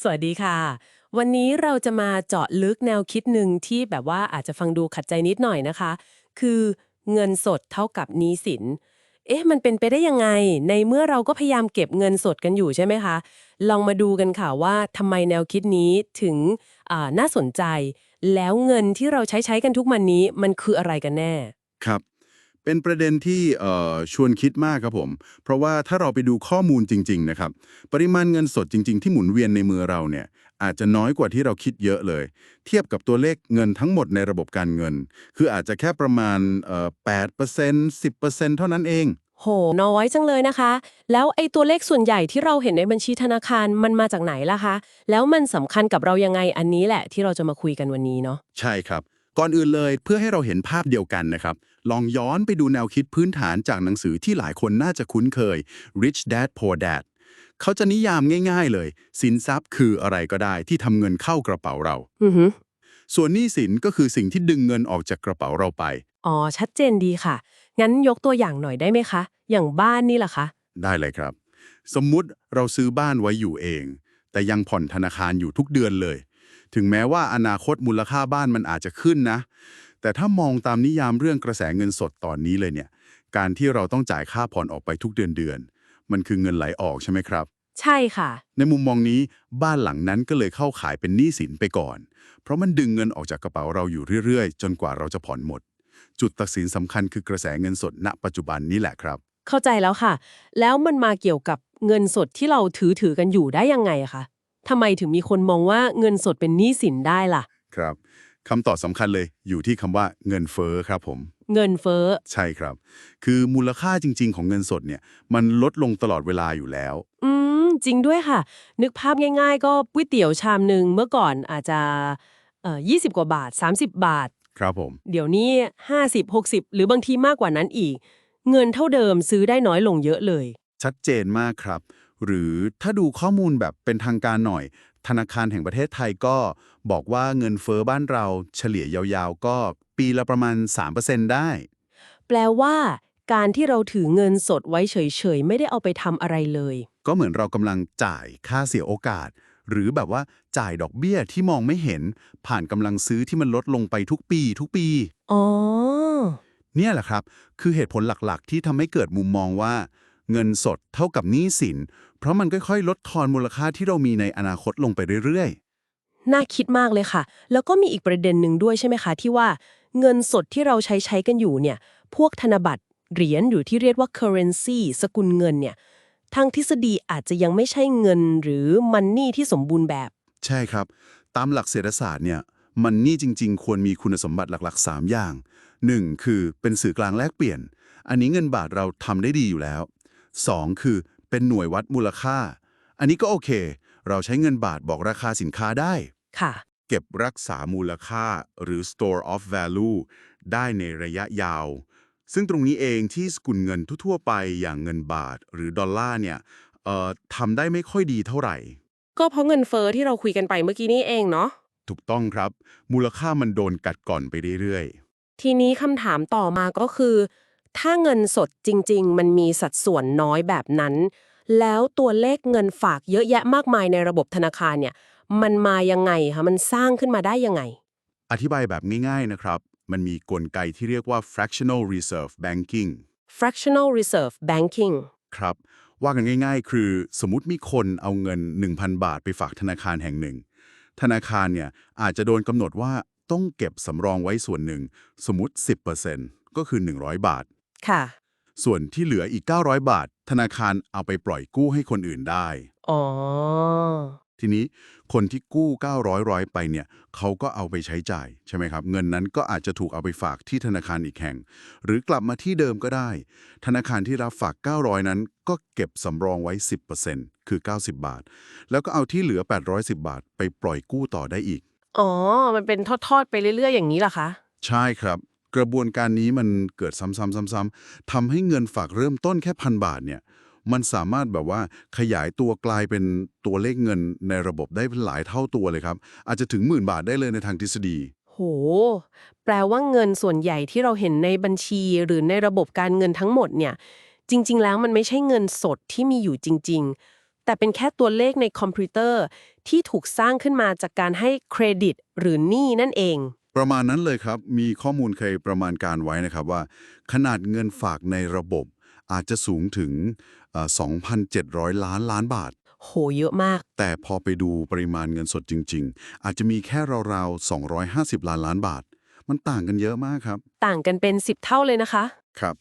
สวัสดีค่ะ วันนี้เราจะมาเจาะลึกแนวคิดหนึ่งที่แบบว่าอาจจะฟังดูขัดใจนิดหน่อยนะคะ คือเงินสดเท่ากับหนี้สิน เอ๊ะ มันเป็นไปได้ยังไง ในเมื่อเราก็พยายามเก็บเงินสดกันอยู่ใช่ไหมคะ ลองมาดูกันค่ะว่าทำไมแนวคิดนี้ถึงอ่าน่าสนใจ แล้วเงินที่เราใช้ใช้กันทุกวันนี้มันคืออะไรกันแน่ ครับ เป็นประเด็นที่เอ่อชวนคิดมากครับผม เพราะว่าถ้าเราไปดูข้อมูลจริง ๆ นะครับ ปริมาณเงินสดจริง ๆ ที่หมุนเวียนในมือเราเนี่ยอาจจะน้อยกว่าที่เราคิดเยอะเลย เทียบกับตัวเลขเงินทั้งหมดในระบบการเงิน คืออาจจะแค่ประมาณเอ่อ8% 10%เท่านั้นเอง โห น้อยจังเลยนะคะ แล้วไอ้ตัวเลขส่วนใหญ่ที่เราเห็นในบัญชีธนาคารมันมาจากไหนล่ะคะ แล้วมันสำคัญกับเรายังไงอันนี้แหละที่เราจะมาคุยกันวันนี้เนาะ ใช่ครับ ก่อนอื่นเลยเพื่อให้เราเห็นภาพเดียวกันนะครับ ลองย้อนไปดูแนวคิดพื้นฐานจากหนังสือที่หลายคนน่าจะคุ้นเคย Rich Dad Poor Dad เขาจะนิยามง่ายๆเลย สินทรัพย์คืออะไรก็ได้ที่ทำเงินเข้ากระเป๋าเรา อือหือส่วนหนี้สินก็คือสิ่งที่ดึงเงินออกจากกระเป๋าเราไป อ๋อ ชัดเจนดีค่ะ งั้นยกตัวอย่างหน่อยได้ไหมคะ อย่างบ้านนี่ล่ะคะ ได้เลยครับ สมมุติเราซื้อบ้านไว้อยู่เอง แต่ยังผ่อนธนาคารอยู่ทุกเดือนเลย ถึงแม้ว่าอนาคตมูลค่าบ้านมันอาจจะขึ้นนะ แต่ถ้ามองตามนิยามเรื่องกระแสเงินสดตอนนี้เลยเนี่ย การที่เราต้องจ่ายค่าผ่อนออกไปทุกเดือนเดือนๆมันคือเงินไหลออกใช่ไหมครับ ใช่ค่ะ ในมุมมองนี้บ้านหลังนั้นก็เลยเข้าขายเป็นหนี้สินไปก่อน เพราะมันดึงเงินออกจากกระเป๋าเราอยู่เรื่อยๆ จนกว่าเราจะผ่อนหมด จุดตัดสินสำคัญคือกระแสเงินสดณ ปัจจุบันนี้แหละครับ เข้าใจแล้วค่ะ แล้วมันมาเกี่ยวกับเงินสดที่เราถือถือกันอยู่ได้ยังไงอะคะทำไมถึงมีคนมองว่าเงินสดเป็นหนี้สินได้ล่ะ ครับ คำตอบสำคัญเลยอยู่ที่คำว่าเงินเฟ้อครับผม เงินเฟ้อ ใช่ครับ คือมูลค่าจริง ๆ ของเงินสดเนี่ย มันลดลงตลอดเวลาอยู่แล้ว อืม จริงด้วยค่ะ นึกภาพง่าย ๆ ก็ก๋วยเตี๋ยวชามหนึ่งเมื่อก่อนอาจจะเอ่อ20กว่าบาท 30 บาท ครับผม เดี๋ยวนี้ 50 60 หรือบางทีมากกว่านั้นอีก เงินเท่าเดิมซื้อได้น้อยลงเยอะเลย ชัดเจนมากครับ หรือถ้าดูข้อมูลแบบเป็นทางการหน่อย ธนาคารแห่งประเทศไทยก็บอกว่าเงินเฟอ้อบ้านเราเฉลี่ยยาวๆ ก็ปีละประมาณ 3%ได้ แปลว่า การที่เราถือเงินสดไว้เฉยๆ ไม่ได้เอาไปทำอะไรเลย ก็เหมือนเรากำลังจ่ายค่าเสียโอกาส หรือแบบว่าจ่ายดอกเบี้ยที่มองไม่เห็น ผ่านกำลังซื้อที่มันลดลงไปทุกปี ทุกปี อ๋อ เนี่ยแหละครับ คือเหตุผลหลักๆ ที่ทำให้เกิดมุมมองว่า เงินสดเท่ากับหนี้สิน เพราะมันค่อยๆ ลดทอนมูลค่าที่เรามีในอนาคตลงไปเรื่อยน่าคิดมากเลยค่ะ แล้วก็มีอีกประเด็นหนึ่งด้วยใช่ไหมคะ ที่ว่าเงินสดที่เราใช้ใช้กันอยู่เนี่ย พวกธนบัตรเหรียญหรือที่เรียกว่า currency สกุลเงินเนี่ย ทางทฤษฎีอาจจะยังไม่ใช่เงินหรือมันนี่ที่สมบูรณ์แบบ ๆ ใช่ครับ ตามหลักเศรษฐศาสตร์เนี่ย มันนี่จริงๆ ควรมีคุณสมบัติหลักๆ 3 อย่าง 1. คือเป็นสื่อกลางแลกเปลี่ยน อันนี้เงินบาทเราทำได้ดีอยู่แล้ว 2. คือ เป็นหน่วยวัดมูลค่า อันนี้ก็โอเค เราใช้เงินบาทบอกราคาสินค้าได้ ค่ะ เก็บรักษามูลค่าหรือ store of value ได้ในระยะยาว ซึ่งตรงนี้เองที่สกุลเงินทั่วๆไปอย่างเงินบาทหรือดอลลาร์เนี่ยเอ่อทำได้ไม่ค่อยดีเท่าไหร่ ก็เพราะเงินเฟอ้อที่เราคุยกันไปเมื่อกี้นี่เองเนาะ ถูกต้องครับ มูลค่ามันโดนกัดก่อนไปเรื่อยทีนี้คำถามต่อมาก็คือ ถ้าเงินสดจริง ๆ มันมีสัดส่วนน้อยแบบนั้น แล้วตัวเลขเงินฝากเยอะแยะมากมายในระบบธนาคารเนี่ย มันมายังไงคะมันสร้างขึ้นมาได้ยังไงๆอธิบายแบบง่ายๆนะครับ มันมีกลไกที่เรียกว่า fractional reserve banking fractional reserve banking ครับ ว่ากันง่าย ๆ คือสมมติมีคนเอาเงิน 1,000 บาทไปฝากธนาคารแห่งหนึ่ง ธนาคารเนี่ยอาจจะโดนกำหนดว่าต้องเก็บสำรองไว้ส่วนหนึ่ง สมมติ 10%ก็คือ 100 บาท ค่ะ ส่วนที่เหลืออีก 900 บาท ธนาคารเอาไปปล่อยกู้ให้คนอื่นได้ อ๋อ ทีนี้คนที่กู้ 900ร้อยไปเนี่ยเขาก็เอาไปใช้จ่ายใช่ไหมครับ เงินนั้นก็อาจจะถูกเอาไปฝากที่ธนาคารอีกแห่ง หรือกลับมาที่เดิมก็ได้ ธนาคารที่รับฝาก 900 นั้น ก็เก็บสำรองไว้ 10%คือ 90 บาท แล้วก็เอาที่เหลือ 810 บาท ไปปล่อยกู้ต่อได้อีก อ๋อ มันเป็นทอดๆ ไปเรื่อยๆ อย่างนี้เหรอคะ ใช่ครับ กระบวนการนี้มันเกิดซ้ำๆๆๆทำให้เงินฝากเริ่มต้นแค่พันบาทเนี่ยมันสามารถแบบว่าขยายตัวกลายเป็นตัวเลขเงินในระบบได้หลายเท่าตัวเลยครับ อาจจะถึงหมื่นบาทได้เลยในทางทฤษฎี โห แปลว่าเงินส่วนใหญ่ที่เราเห็นในบัญชีหรือในระบบการเงินทั้งหมดเนี่ย จริง ๆ แล้วมันไม่ใช่เงินสดที่มีอยู่จริง ๆ แต่เป็นแค่ตัวเลขในคอมพิวเตอร์ที่ถูกสร้างขึ้นมาจากการให้เครดิตหรือหนี้นั่นเอง ประมาณนั้นเลยครับ มีข้อมูลเคยประมาณการไว้นะครับว่า ขนาดเงินฝากในระบบอาจจะสูงถึงเอ่อ2,700 ล้านล้านบาท โห เยอะมาก แต่พอไปดูปริมาณเงินสดจริง ๆ อาจจะมีแค่ราวๆ 250 ล้านล้านบาท มันต่างกันเยอะมากครับ ต่างกันเป็น 10 เท่าเลยนะคะ ครับ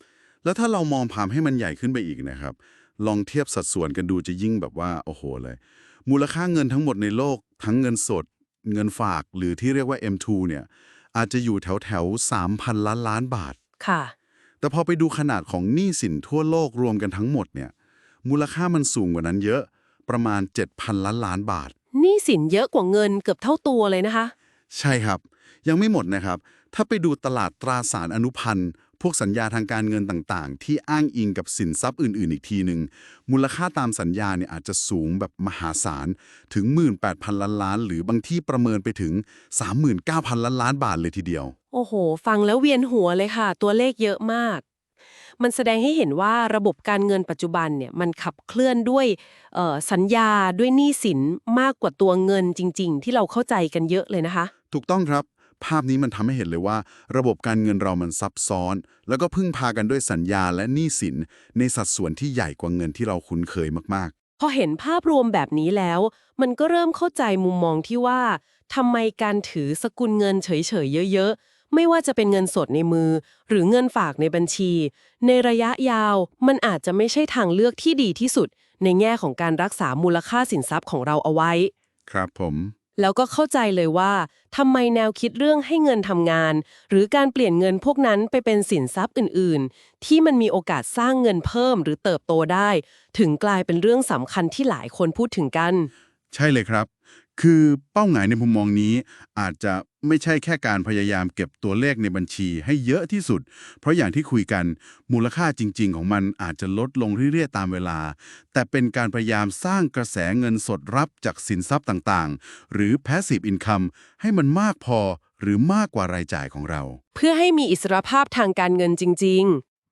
แล้วถ้าเรามองภาพให้มันใหญ่ขึ้นไปอีกนะครับ ลองเทียบสัดส่วนกันดูจะยิ่งแบบว่า โอ้โหเลย มูลค่าเงินทั้งหมดในโลก ทั้งเงินสด เงินฝากหรือที่เรียกว่า M2 เนี่ยอาจจะอยู่แถวแถวๆ3,000ล้านล้านบาท ค่ะ แต่พอไปดูขนาดของหนี้สินทั่วโลกรวมกันทั้งหมดเนี่ยมูลค่ามันสูงกว่านั้นเยอะประมาณ 7,000 ล้านล้านบาท หนี้สินเยอะกว่าเงินเกือบเท่าตัวเลยนะคะ ใช่ครับ ยังไม่หมดนะครับ ถ้าไปดูตลาดตราสารอนุพันธ์ พวกสัญญาทางการเงินต่างๆ ที่อ้างอิงกับสินทรัพย์อื่น ๆ อีกทีหนึ่งมูลค่าตามสัญญาเนี่ยอาจจะสูงแบบมหาศาล ถึง 18,000 ล้านล้าน หรือบางที่ประเมินไปถึง 39,000 ล้านล้านบาทเลยทีเดียว โอ้โห ฟังแล้วเวียนหัวเลยค่ะ ตัวเลขเยอะมาก มันแสดงให้เห็นว่าระบบการเงินปัจจุบันเนี่ยมันขับเคลื่อนด้วยเอ่อสัญญาด้วยหนี้สินมากกว่าตัวเงินจริง ๆ ที่เราเข้าใจกันเยอะเลยนะคะ ถูกต้องครับ ภาพนี้มันทำให้เห็นเลยว่า ระบบการเงินเรามันซับซ้อน แล้วก็พึ่งพากันด้วยสัญญาและหนี้สิน ในสัดส่วนที่ใหญ่กว่าเงินที่เราคุ้นเคยมากพอเห็นภาพรวมแบบนี้แล้ว มันก็เริ่มเข้าใจมุมมองที่ว่าทำไมการถือสกุลเงินเฉยๆเยอะ ๆ ไม่ว่าจะเป็นเงินสดในมือ หรือเงินฝากในบัญชี ในระยะยาวมันอาจจะไม่ใช่ทางเลือกที่ดีที่สุด ในแง่ของการรักษามูลค่าสินทรัพย์ของเราเอาไว้ๆครับผม แล้วก็เข้าใจเลยว่าทำไมแนวคิดเรื่องให้เงินทำงาน หรือการเปลี่ยนเงินพวกนั้นไปเป็นสินทรัพย์อื่น ๆ ที่มันมีโอกาสสร้างเงินเพิ่มหรือเติบโตได้ ถึงกลายเป็นเรื่องสำคัญที่หลายคนพูดถึงกัน ใช่เลยครับ คือเป้าหมายในมุมมองนี้ อาจจะไม่ใช่แค่การพยายามเก็บตัวเลขในบัญชีให้เยอะที่สุด เพราะอย่างที่คุยกันมูลค่าจริง ๆ ของมันอาจจะลดลงเรื่อยๆตามเวลา แต่เป็นการพยายามสร้างกระแสเงินสดรับจากสินทรัพย์ต่างๆ หรือ passive income ให้มันมากพอหรือมากกว่ารายจ่ายของเรา เพื่อให้มีอิสรภาพทางการเงินจริง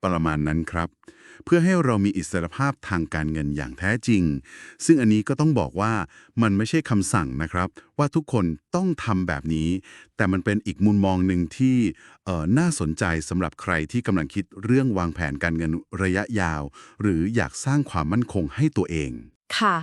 ประมาณนั้นครับ เพื่อให้เรามีอิสรภาพทางการเงินอย่างแท้จริง ซึ่งอันนี้ก็ต้องบอกว่ามันไม่ใช่คำสั่งนะครับ ว่าทุกคนต้องทำแบบนี้ แต่มันเป็นอีกมุมมองหนึ่งที่เอ่อน่าสนใจสำหรับใครที่กำลังคิดเรื่องวางแผนการเงินระยะยาว หรืออยากสร้างความมั่นคงให้ตัวเองๆค่ะ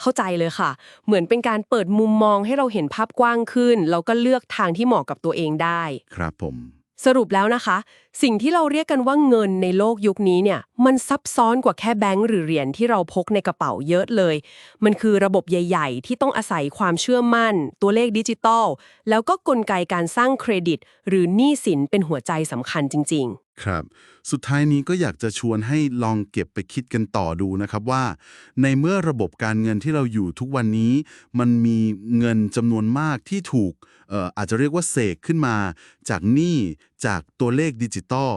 เข้าใจเลยค่ะ เหมือนเป็นการเปิดมุมมองให้เราเห็นภาพกว้างขึ้น แล้วก็เลือกทางที่เหมาะกับตัวเองได้ ครับผม สรุปแล้วนะคะ สิ่งที่เราเรียกกันว่าเงินในโลกยุคนี้เนี่ย มันซับซ้อนกว่าแค่แบงก์หรือเหรียญที่เราพกในกระเป๋าเยอะเลย มันคือระบบใหญ่ ๆ ที่ต้องอาศัยความเชื่อมั่น ตัวเลขดิจิตอลแล้วก็กลไกการสร้างเครดิต หรือหนี้สินเป็นหัวใจสำคัญจริง ๆครับ สุดท้ายนี้ก็อยากจะชวนให้ลองเก็บไปคิดกันต่อดูนะครับว่า ในเมื่อระบบการเงินที่เราอยู่ทุกวันนี้ มันมีเงินจำนวนมากที่ถูกเอออาจจะเรียกว่าเสกขึ้นมา จากหนี้จากตัวเลขดิจิตอล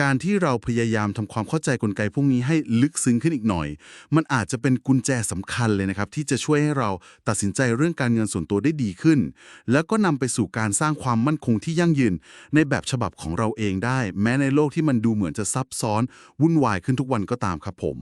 การที่เราพยายามทำความเข้าใจกลไกพวกนี้ให้ลึกซึ้งขึ้นอีกหน่อย มันอาจจะเป็นกุญแจสำคัญเลยนะครับ ที่จะช่วยให้เราตัดสินใจเรื่องการเงินส่วนตัวได้ดีขึ้น แล้วก็นำไปสู่การสร้างความมั่นคงที่ยั่งยืน ในแบบฉบับของเราเองได้ แม้ในโลกที่มันดูเหมือนจะซับซ้อน วุ่นวายขึ้นทุกวันก็ตามครับผม